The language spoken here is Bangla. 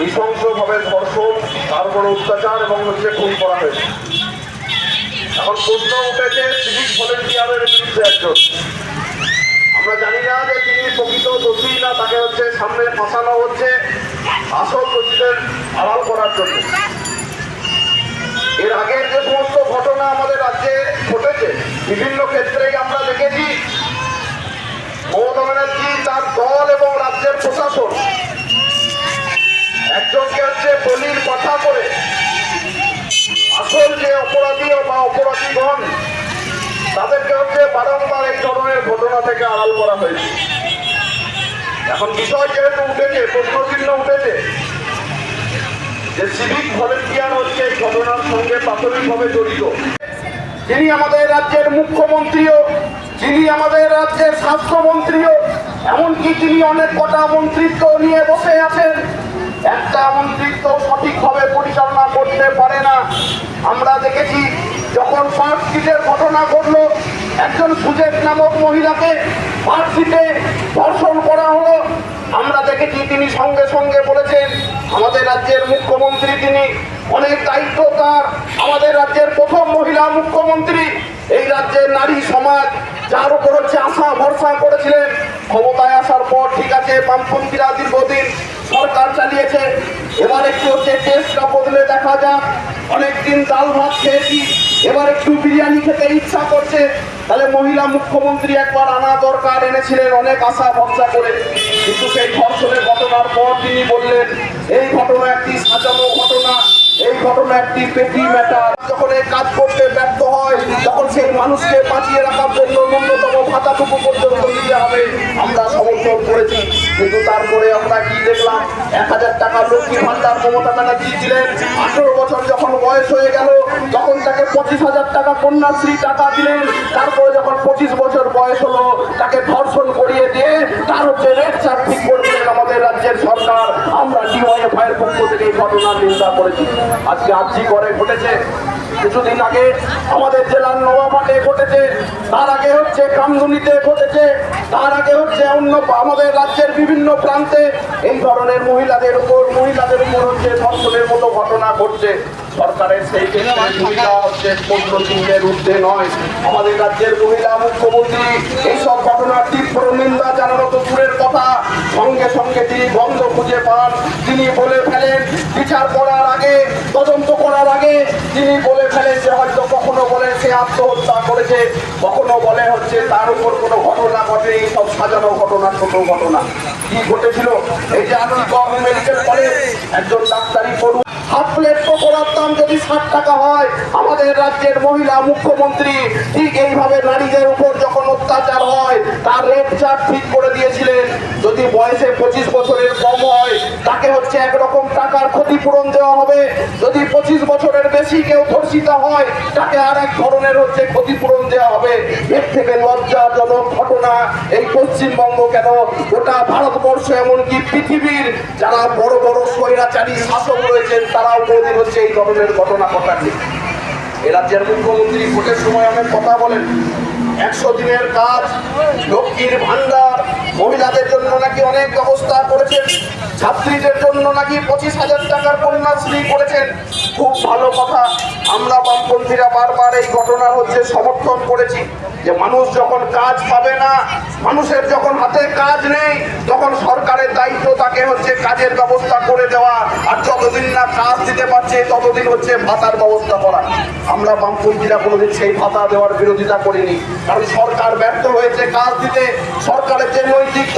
নৃশংসভাবে ধর্ষণ তার উপর অত্যাচার এবং হচ্ছে খুন করা হয়েছে। এখন প্রশ্ন উঠেছে, সিভিক ভলেন্টিয়ারের বিরুদ্ধে একজন। আমরা জানি না যে তিনি প্রকৃত দোষী না, তাকে হচ্ছে সামনে ফাঁসানো হচ্ছে আসল দোষীদের আড়াল করার জন্য। এর আগের যে সমস্ত ঘটনা আমাদের রাজ্যে ঘটেছে, বিভিন্ন ক্ষেত্রে আমরা দেখেছি। মমতা ব্যানার্জি তার দল এবং রাজ্যের প্রশাসন একজনকে হচ্ছে বলির কথা করে আসল যে অপরাধী বা অপরাধীগণ, তাদেরকে হচ্ছে বারংবার এই ধরনের ঘটনা থেকে আড়াল করা হয়েছে। এখন বিষয় যেহেতু উঠেছে, প্রশ্নচিহ্ন উঠেছে, যে সিভিক ভলেন্টিয়ার হচ্ছে এই ঘটনার সঙ্গে প্রাথমিকভাবে জড়িত। যিনি আমাদের রাজ্যের মুখ্যমন্ত্রীও, যিনি আমাদের রাজ্যের স্বাস্থ্যমন্ত্রীও, এমনকি তিনি অনেক কটা মন্ত্রিত্ব নিয়ে বসে আছেন একটা মন্ত্রিত্ব সঠিকভাবে পরিচালনা করতে পারে না। আমরা দেখেছি যখন পার্কশিটের ঘটনা ঘটলো, একজন সুজেত নামক মহিলাকে পার্কশিটে ধর্ষণ করা হলো। আমরা দেখেছি তিনি সঙ্গে সঙ্গে বলেছেন, আমাদের রাজ্যের মুখ্যমন্ত্রী তিনি অনেক দায়িত্ব তার। আমাদের রাজ্যের প্রথম মহিলা মুখ্যমন্ত্রী। এই রাজ্যের নারী সমাজ, যার উপর হচ্ছে আশা, ভরসা করেছিলেন। ক্ষমতায় আসার পর ঠিক আছে, বামপন্থীরা দীর্ঘদিন সরকার চালিয়েছে। এবার একটু হচ্ছে টেস্টটা বদলে দেখা যাক। অনেকদিন ডাল ভাত খেয়েছি। এবার একটু বিরিয়ানি খেতে ইচ্ছা করছে। তাহলে মহিলা মুখ্যমন্ত্রী একবার আনা দরকার এনেছিলেন, অনেক আশা ভরসা করে। কিন্তু সেই ধর্ষণের ঘটনার পর তিনি বললেন, এই ঘটনা একটি সাজানো ঘটনা। এই ঘটনা একটি পেটি ম্যাটার যখন এই কাজ করতে সেই মানুষকে বাঁচিয়ে রাখার জন্য ন্যূনতম ভাতাটুকু পর্যন্ত দিতে হবে। আমরা সমর্থন করেছি, কিন্তু তারপরে আমরা কি দেখলাম? এক হাজার টাকা লক্ষ্মী ভান্ডার মমতা ব্যানার্জি দিলেন আঠেরো বছর যখন বয়স হয়ে গেল, তখন তাকে পঁচিশ হাজার টাকা কন্যাশ্রী টাকা দিলেন। তারপরে যখন পঁচিশ বছর বয়স হলো, তাকে ধর্ষণ করিয়ে দিয়ে তার হচ্ছে রেট চার্ট ঠিক আমাদের রাজ্যের সরকার। আমরা ডিওয়াইএফআই এর পক্ষ থেকে এই ঘটনার নিন্দা করেছি। আজকে আর্জি করে ঘটেছে। কিছুদিন আগে আমাদের জেলার নবাবাটে ঘটেছে তার আগে হচ্ছে কামদুনিতে ঘটেছে, তার আগে হচ্ছে অন্য আমাদের রাজ্যের বিভিন্ন প্রান্তে এই ধরনের মহিলাদের উপর মহিলাদের উপর হচ্ছে ধর্ষণের মতো ঘটনা ঘটছে। সরকারের সেই ভূমিকা হচ্ছে নয়। আমাদের রাজ্যের মহিলা, মুখ্যমন্ত্রী, এইসব ঘটনার তীব্র নিন্দা জানানো তো দূরের কথা। সঙ্গে সঙ্গে তিনি বন্ধ খুঁজে পান। তিনি বলে ফেলেন, বিচার করার আগে তদন্ত করার আগে তিনি বলে ফেলেন হয়তো কখনো বলেন সে আত্মহত্যা করেছে, কখনো বলে হচ্ছে তার উপর কোনো ঘটনা ঘটে সব সাজানো ঘটনা, ছোট ঘটনা। কি ঘটেছিল? এই যে আমি মেডিকেল কলেজ একজন ডাক্তারি পড়ু। হাফ প্লেট পকোড়ার দাম যদি ষাট টাকা হয়, আমাদের রাজ্যের মহিলা মুখ্যমন্ত্রী ঠিক এইভাবে নারীদের উপর যখন অত্যাচার হয়, তার রেট চার্ট ঠিক করে দিয়েছিলেন। যদি বয়সে পঁচিশ টাকার ক্ষতিপূরণ দেওয়া হবে। যদি পঁচিশ বছরের বেশি কেউ ধর্ষিত হয়, তাকে আর এক ধরনের হচ্ছে ক্ষতিপূরণ দেওয়া হবে। এর থেকে লজ্জাজনক ঘটনা এই পশ্চিমবঙ্গ কেন? গোটা ভারতবর্ষ এমনকি পৃথিবীর যারা বড় বড় স্বৈরাচারী শাসক রয়েছেন, তারাও কোনোদিন হচ্ছে এই ধরনের ঘটনা ঘটাননি। এ রাজ্যের মুখ্যমন্ত্রী ভোটের সময় অনেক কথা বলেন। একশো দিনের কাজ, লক্ষ্মীর ভান্ডার মহিলাদের জন্য নাকি অনেক ব্যবস্থা করেছেন ছাত্রীদের জন্য নাকি পঁচিশ হাজার টাকার কন্যাশ্রী করেছেন? খুব ভালো কথা। আমরা বামপন্থীরা বারবার এই ঘটনা হচ্ছে সমর্থন করেছি যে মানুষ যখন কাজ পাবে না, মানুষের যখন হাতে কাজ নেই, তখন সরকারের দায়িত্ব তাকে হচ্ছে কাজের ব্যবস্থা করে দেওয়া। আর যতদিন না কাজ দিতে পারছে, ততদিন হচ্ছে ভাতার ব্যবস্থা করা। আমরা বামপন্থীরা কোনোদিন সেই ভাতা দেওয়ার বিরোধিতা করিনি। কারণ সরকার ব্যর্থ হয়েছে কাজ দিতে। সরকারের যে নৈতিক